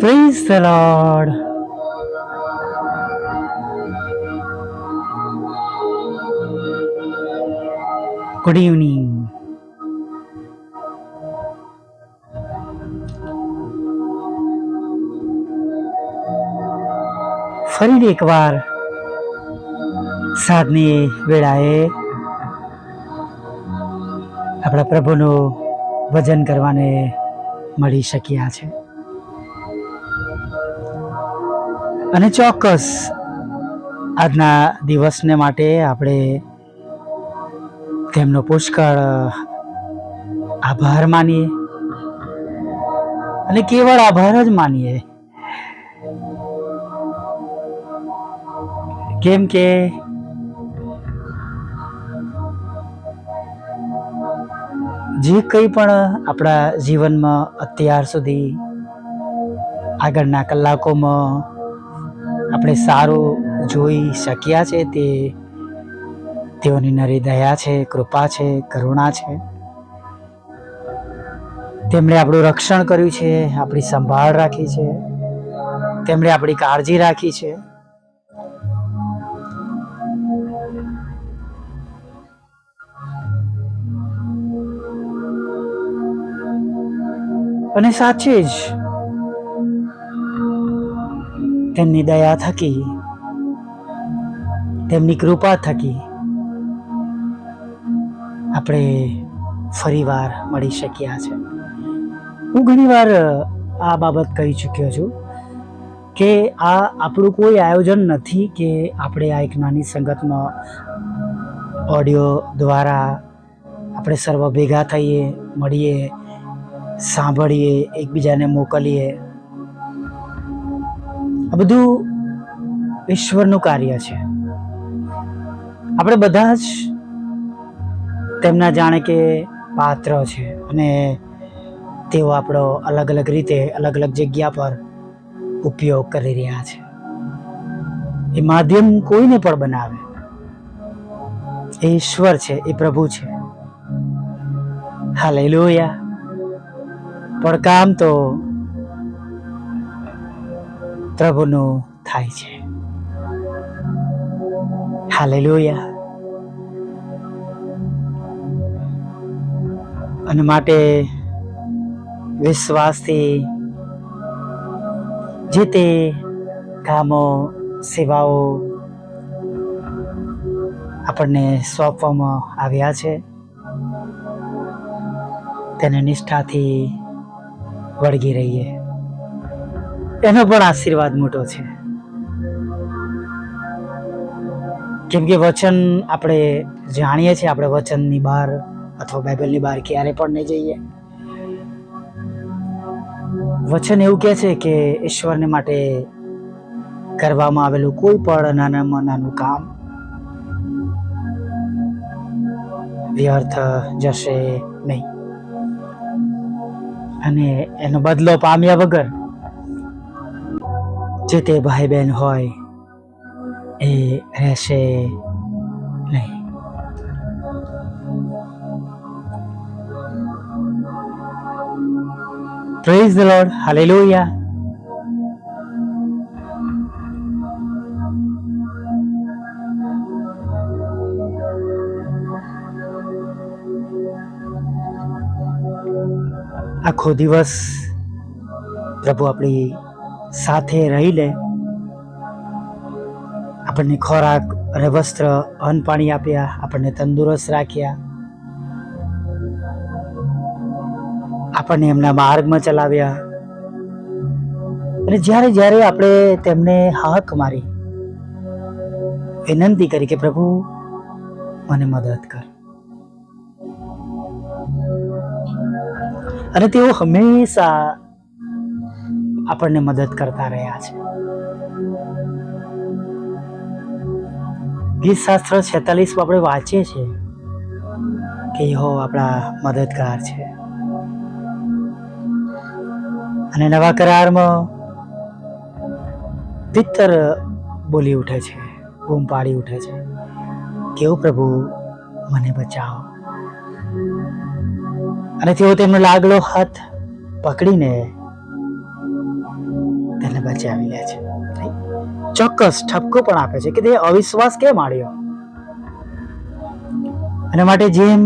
Praise the Lord. Good evening. ફરી એકવાર સાંજની વેળાએ આપણા પ્રભુનું ભજન કરવાને મળી શક્યા છે અને ચોક્કસ આજના દિવસને માટે આપણે તેમનો પુષ્કળ આભાર માનીએ. અને કેવળ આભાર જ માનીએ. કેમ કે જે કંઈ પણ આપણા જીવનમાં અત્યાર સુધી આગળના કલાકોમાં આપણે સારું જોઈ શક્યા છે તે તેઓની નરી દયા છે, કૃપા છે, કરુણા છે. તેમણે આપણું રક્ષણ કર્યું છે, આપણી સંભાળ રાખી છે, તેમણે આપણી કાળજી રાખી છે. અને સાચે જ તેમની દયા થકી, તેમની કૃપા થકી આપણે ફરીવાર મળી શક્યા છે. હું ઘણીવાર આ બાબત કહી ચૂક્યો છું કે આ આપણું કોઈ આયોજન નથી કે આપણે આ એક નાની સંગતમાં ઓડિયો દ્વારા આપણે સર્વ ભેગા થઈએ, મળીએ, સાંભળીએ, એકબીજાને મોકલીએ. આ બધું ઈશ્વરનું કાર્ય છે. આપણે બધા જ તેમના જાણે કે પાત્ર છે અને તેઓ આપણો અલગ અલગ રીતે અલગ અલગ જગ્યા પર ઉપયોગ કરી રહ્યા છે. એ માધ્યમ કોઈને પણ બનાવે. એ ઈશ્વર છે, એ પ્રભુ છે. હા લઈ લો યા પણ કામ તો પ્રભુનું થાય છે. હાલેલુયા. અને માટે વિશ્વાસથી જે તે કામો, સેવાઓ આપણને સોંપવામાં આવ્યા છે, તેને નિષ્ઠાથી વળગી રહીએ. એનો પણ આશીર્વાદ મોટો છે. કેમ કે વચન આપણે જાણીએ છીએ, આપણે વચનની બહાર અથવા બાઇબલની બહાર ક્યારે પણ નહીં જઈએ. વચન એવું કહે છે કે ઈશ્વરને માટે કરવામાં આવેલું કોઈ પણ નાનામાં નાનું કામ વ્યર્થ જશે નહીં. અને એનો બદલો પામ્યા વગર જે તે ભાઈ બહેન હોય એ રહેશે નહીં પ્રેઝ ધ લોર્ડ Hallelujah. આખો દિવસ પ્રભુ આપણી સાથે રહી લે. આપણને ખોરાક અને વસ્ત્ર, અન્ન પાણી આપ્યા, આપણને તંદુરસ્ત રાખ્યા. આપણને એમના માર્ગમાં ચલાવ્યા. અને જ્યારે જ્યારે આપણે તેમને હાક મારી, વિનંતી કરી કે, પ્રભુ, મને મદદ કર. અને તેઓ હંમેશા આપણને મદદ કરતા રહ્યા છે. ગીત શાસ્ત્ર છેતાલીસ આપણે વાંચીએ છીએ કે હો આપણા મદદગાર છે. અને નવા કરારમાં પિત્તર બોલી ઉઠે છે, બૂમ પાડી ઉઠે છે. કેવું પ્રભુ, મને બચાવો. અને તેઓ તેમનો લાગલો હાથ પકડીને તેને બચાવી લે છે. ચોક્કસ ઠપકો પણ આપે છે કે તે અવિશ્વાસ કેમ આડ્યો? અને માટે જેમ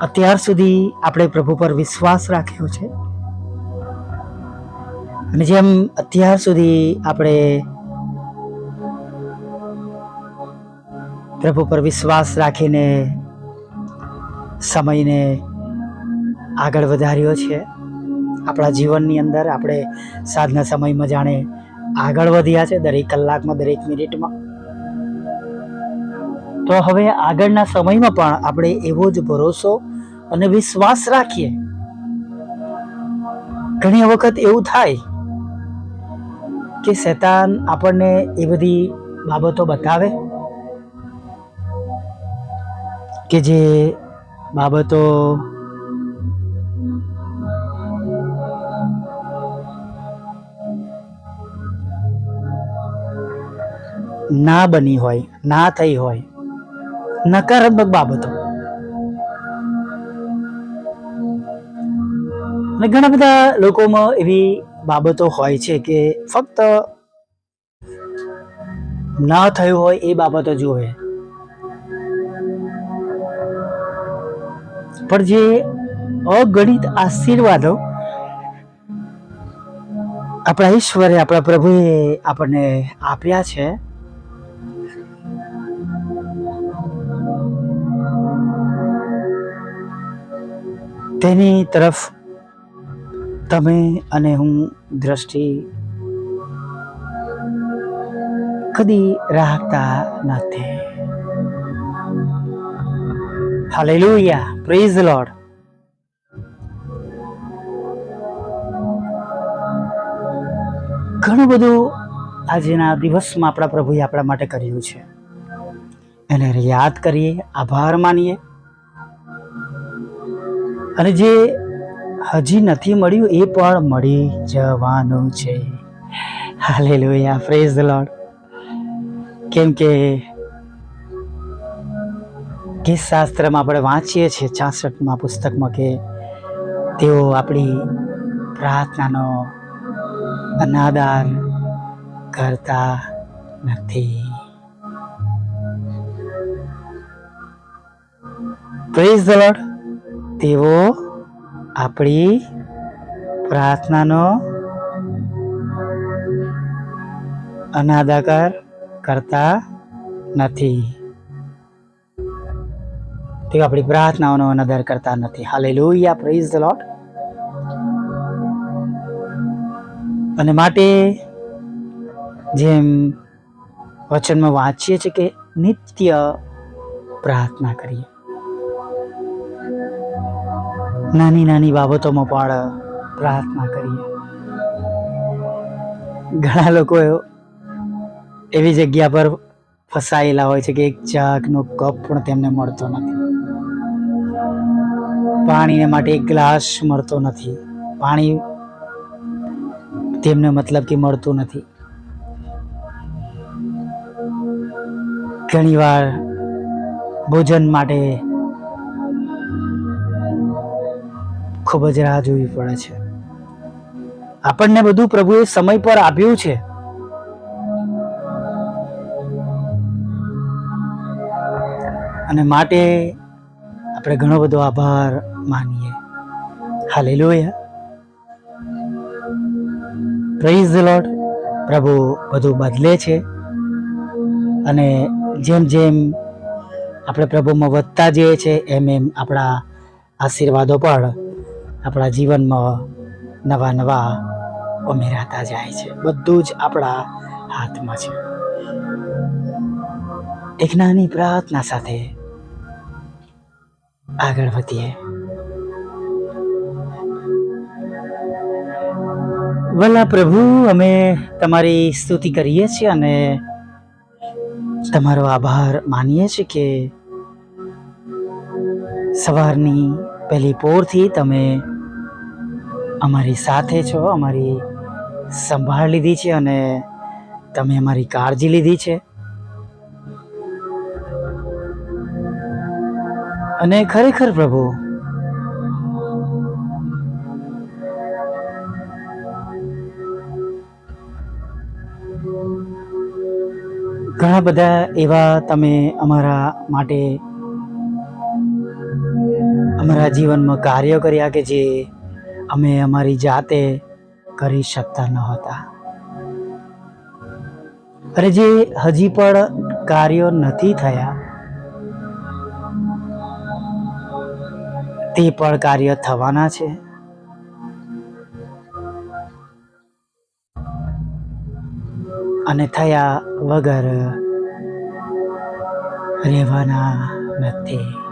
અત્યાર સુધી આપણે પ્રભુ પર વિશ્વાસ રાખ્યો છે, અને જેમ અત્યાર સુધી આપણે પ્રભુ પર વિશ્વાસ રાખીને સમયને આગળ વધાર્યો છે આપણા જીવનની અંદર આપણે સાંજના સમયમાં જાણે આગળ વધ્યા છે દરેક કલાકમાં, દરેક મિનિટમાં. તો હવે આગળના સમયમાં પણ આપણે એવો જ ભરોસો અને વિશ્વાસ રાખીએ. ઘણી વખત એવું થાય કે શેતાન આપણને એ બધી બાબતો બતાવે કે જે બાબતો ના બની હોય, ના થઈ હોય, નકારાત્મક બાબતો. અને ઘણા બધા લોકોમાં એવી બાબતો હોય છે કે ફક્ત ના થયું હોય એ બાબતો જુએ. પણ જે અગણિત આશીર્વાદો આપણા ઈશ્વરે, આપણા પ્રભુએ આપણને આપ્યા છે તેની તરફ તમે અને હું દ્રષ્ટિ કદી રાખતા નથી. હાલેલુયા પ્રેઝ લોર્ડ ઘણું બધું આજના દિવસમાં આપણા પ્રભુએ આપણા માટે કર્યું છે. એને યાદ કરીએ, આભાર માનીએ. અને જે હજી નથી મળ્યું એ પણ મળી જવાનું છે. હાલેલુયા પ્રેઝ ફ્રેઝ લોડ કેમ કે ગીત શાસ્ત્રમાં આપણે વાંચીએ છીએ, છાસઠમાં પુસ્તકમાં કે તેઓ આપણી પ્રાર્થનાનો અનાદાર કરતા નથી. પ્રેઝ ધ લોર્ડ તેઓ આપણી પ્રાર્થનાનો અનાદાકાર કરતા નથી. તેઓ આપણી પ્રાર્થનાઓનો અનાદર કરતા નથી. હાલે લોહિયા પ્રેઝ ધ લોટ અને માટે જેમ વચનમાં વાંચીએ છીએ કે નિત્ય પ્રાર્થના કરીએ. નાની નાની બાબતોમાં પણ પ્રાર્થના કરીએ. ઘણા લોકો એવી જગ્યા પર ફસાયેલા હોય છે કે એક ચાકનો કપ પણ તેમને મળતો નથી. પાણીને માટે એક ગ્લાસ મળતો નથી. પાણી તેમને મતલબ કે મળતું નથી. ઘણીવાર ભોજન માટે ખૂબ જ રાહ જોવી પડે છે. આપણને બધું પ્રભુએ સમય પર આપ્યું છે. અને માટે આપણે ઘણો બધો આભાર માનીએ. હાલેલુયા. પ્રેઝ ધ લોર્ડ પ્રભુ બધું બદલે છે. અને જેમ જેમ આપણે પ્રભુમાં વધતા જઈએ છે, એમ એમ આપણા આશીર્વાદો પણ આપણા જીવનમાં નવા નવા ઉમેરાતા જાય છે. બધું જ આપણા હાથમાં છે. એક નાની પ્રાર્થના સાથે આગળ વધીએ. વલા પ્રભુ, અમે તમારી સ્તુતિ કરીએ છીએ અને તમારો આભાર માનીએ છીએ કે સવારની પહેલી પોરથી તમે અમારી સાથે છો, અમારી સંભાળ લીધી છે અને તમે અમારી કાળજી લીધી છે. અને ખરેખર પ્રભુ, ઘણા બધા એવા તમે અમારા માટે અમારા જીવનમાં કાર્ય કર્યા કે જે અમે અમારી જાતે કરી શકતા ન હતા. અને જે હજી પણ કાર્યો નથી થયા, તે પણ કાર્ય થવાના છે. અને થયા વગર રહેવાના નથી.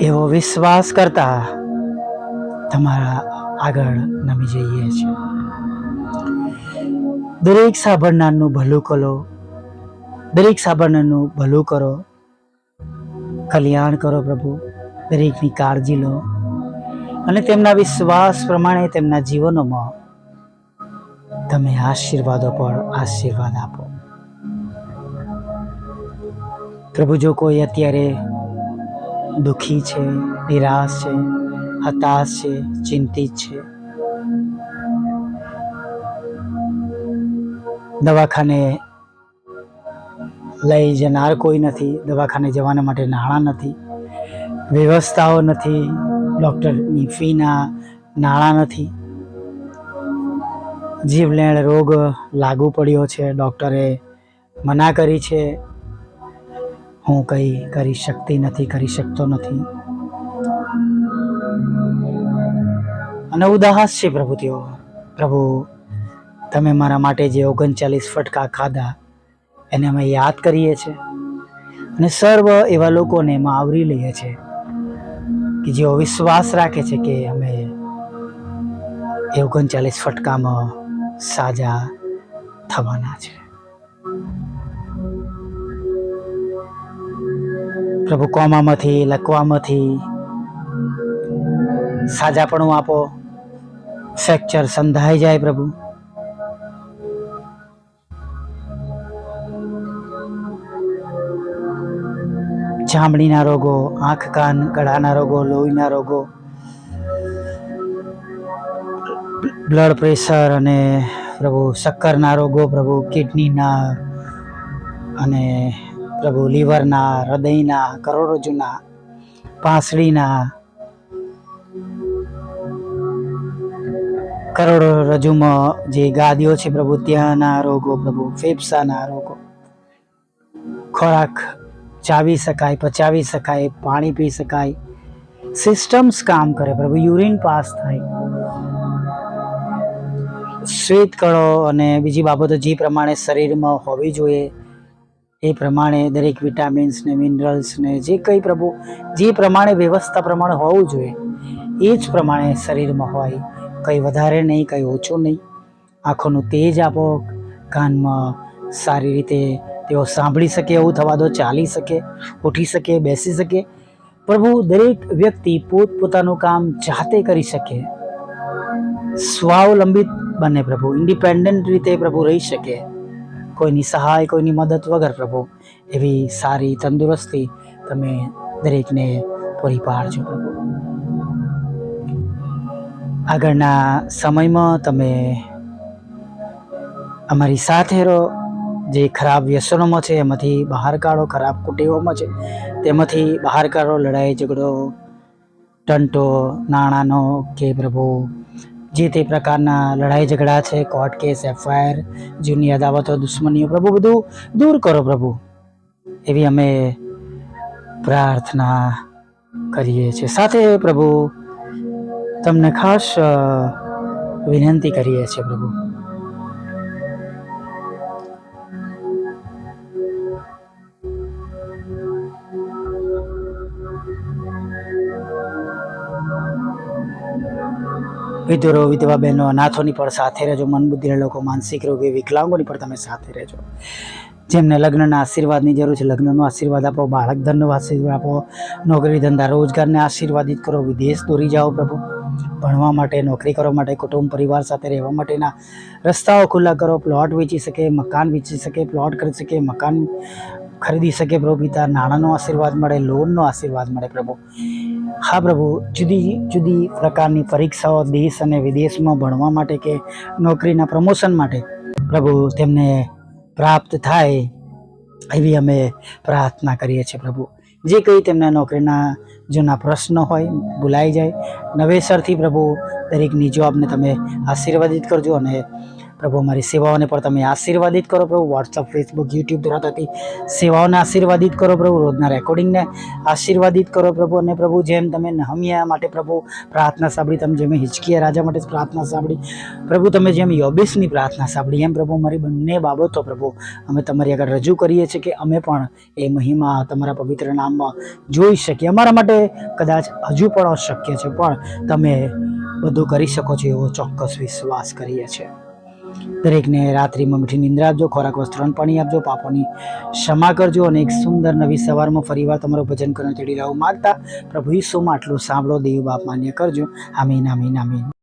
એવો વિશ્વાસ કરતા તમારા આગળ નમી જઈએ છીએ. દરેક સાંભળનારનું ભલું કરો, દરેક સાંભળનારનું ભલું કરો, કલ્યાણ કરો પ્રભુ, દરેકની કાળજી લો અને તેમના વિશ્વાસ પ્રમાણે તેમના જીવનોમાં તમે આશીર્વાદો પર આશીર્વાદ આપો. પ્રભુ, જો કોઈ અત્યારે દુઃખી છે, નિરાશ છે, હતાશ છે, ચિંતિત છે. દવાખાને લઈ જનાર કોઈ નથી, દવાખાને જવાના માટે નાણાં નથી, વ્યવસ્થાઓ નથી, ડૉક્ટરની ફીના નાણાં નથી. જીવલેણ રોગ લાગુ પડ્યો છે, ડૉક્ટરે મના કરી છે હું કંઈ કરી શકતી નથી, કરી શકતો નથી. અને ઉદાહાસ છે પ્રભુ તેઓ. પ્રભુ, તમે મારા માટે જે ઓગણચાલીસ ફટકા ખાધા, એને અમે યાદ કરીએ છીએ અને સર્વ એવા લોકોને એમાં આવરી લઈએ છીએ કે જેઓ વિશ્વાસ રાખે છે કે અમે એ ઓગણચાલીસ ફટકામાં સાજા થવાના છે. પ્રભુ કોમામાંથી, લકવામાંથી સાજાપણું આપો. ફ્રેક્ચર સંધાઈ જાય પ્રભુ. ચામડીના રોગો, આંખ, કાન, ગળાના રોગો, લોહીના રોગો, બ્લડ પ્રેશર અને પ્રભુ શક્કરના રોગો, પ્રભુ કિડનીના અને પ્રભુ લીવરના, હૃદયના, કરોડરજ્જુના, પાંસળીના, કરોડરજ્જુમાં જે ગાદીઓ છે પ્રભુ, ત્યાંના રોગો પ્રભુ, ફેફસાના રોગો. ખોરાક ચાવી શકાય, પચાવી શકાય, પાણી પી શકાય. સિસ્ટમ્સ કામ કરે પ્રભુ, યુરિન પાસ થાય. શ્વેત કળો અને બીજી બાબતો જે પ્રમાણે શરીરમાં હોવી જોઈએ એ પ્રમાણે દરેક વિટામિન્સ ને મિનરલ્સ ને જે કંઈ પ્રભુ, જે પ્રમાણે વ્યવસ્થા પ્રમાણે હોવું જોઈએ, એ જ પ્રમાણે શરીરમાં હોય. કંઈ વધારે નહીં, કંઈ ઓછું નહીં. આંખોનું તેજ આપો, કાનમાં સારી રીતે તેઓ સાંભળી શકે, એવું થવા દો, ચાલી શકે, ઉઠી શકે, બેસી શકે. પ્રભુ, દરેક વ્યક્તિ પોતપોતાનું કામ જાતે કરી શકે. સ્વાવલંબિત બને પ્રભુ, ઇન્ડિપેન્ડન્ટ રીતે પ્રભુ રહી શકે. કોઈની સહાય, કોઈની મદદ વગર પ્રભુ, એવી સારી તંદુરસ્તી તમે દરેકને પૂરી પાડજો પ્રભુ. આગળના સમયમાં તમે અમારી સાથે રહો. જે ખરાબ વ્યસનોમાં છે, એમાંથી બહાર કાઢો. ખરાબ કુટેવોમાં છે, તેમાંથી બહાર કાઢો. લડાઈ, ઝઘડો, ટંટો, નાણાંનો કે પ્રભુ જે તે પ્રકારના લડાઈ ઝઘડા છે કોર્ટ કેસ એફઆઈઆર જૂની અદાવતો, દુશ્મનીઓ, પ્રભુ, બધું દૂર કરો પ્રભુ. એવી અમે પ્રાર્થના કરીએ છીએ. સાથે પ્રભુ, તમને ખાસ વિનંતી કરીએ છીએ પ્રભુ. વિધુરો, વિધવા બહેનો, અનાથોની પણ સાથે રહેજો. મનબુદ્ધિના લોકો, માનસિક રોગી, વિકલાંગોની પણ તમે સાથે રહેજો. જેમને લગ્નના આશીર્વાદની જરૂર છે, લગ્નનો આશીર્વાદ આપો બાળક ધનનો આશીર્વાદ આપો, નોકરી ધંધા, રોજગારને આશીર્વાદિત કરો, વિદેશ દોરી જાઓ પ્રભુ. ભણવા માટે, નોકરી કરવા માટે, કુટુંબ, પરિવાર સાથે રહેવા માટેના રસ્તાઓ ખુલ્લા કરો. પ્લોટ વેચી શકે, મકાન વેચી શકે, પ્લોટ કરી શકે, મકાન ખરીદી શકે પ્રભુ પિતા, નાણાંનો આશીર્વાદ મળે, લોનનો આશીર્વાદ મળે પ્રભુ. હા પ્રભુ, જુદી જુદી પ્રકારની પરીક્ષાઓ દેશ અને વિદેશમાં ભણવા માટે કે નોકરીના પ્રમોશન માટે પ્રભુ તેમને પ્રાપ્ત થાય એવી અમે પ્રાર્થના કરીએ છીએ પ્રભુ. જે કંઈ તેમના નોકરીના જૂના પ્રશ્નો હોય, ભૂલાઈ જાય, નવેસરથી પ્રભુ દરેકની જોબને તમે આશીર્વાદિત કરજો અને પ્રભુ, અમારી સેવાઓને પણ તમે આશીર્વાદિત કરો પ્રભુ. વોટ્સઅપ ફેસબુક યુટ્યુબ દ્વારા થતી સેવાઓને આશીર્વાદિત કરો પ્રભુ. રોજના રેકોર્ડિંગને આશીર્વાદિત કરો પ્રભુ. અને પ્રભુ, જેમ તમે નહમિયા માટે પ્રભુ પ્રાર્થના સાંભળી, તમે જેમ હિચકીયા રાજા માટે પ્રાર્થના સાંભળી, પ્રભુ, તમે જેમ યોબેશની પ્રાર્થના સાંભળી, એમ પ્રભુ મારી બંને બાબતો પ્રભુ, અમે તમારી આગળ રજૂ કરીએ છીએ કે અમે પણ એ મહિમા તમારા પવિત્ર નામમાં જોઈ શકીએ. અમારા માટે કદાચ હજુ પણ અશક્ય છે, પણ તમે બધું કરી શકો છો એવો ચોક્કસ વિશ્વાસ કરીએ છીએ. દરેકને રાત્રિમાં મીઠી નિંદ્રા આપજો ખોરાક વસ્ત્ર અને પાણી આપજો, પાપોની ક્ષમા કરજો અને એક સુંદર નવી સવારમાં ફરીવાર તમારું ભજન કરવાનું ચડી રહેવું માગતા, પ્રભુ ઈસુમાં આટલું સાંભળો, દેવ બાપ માન્ય કરજો. આમીન આમીન આમીન.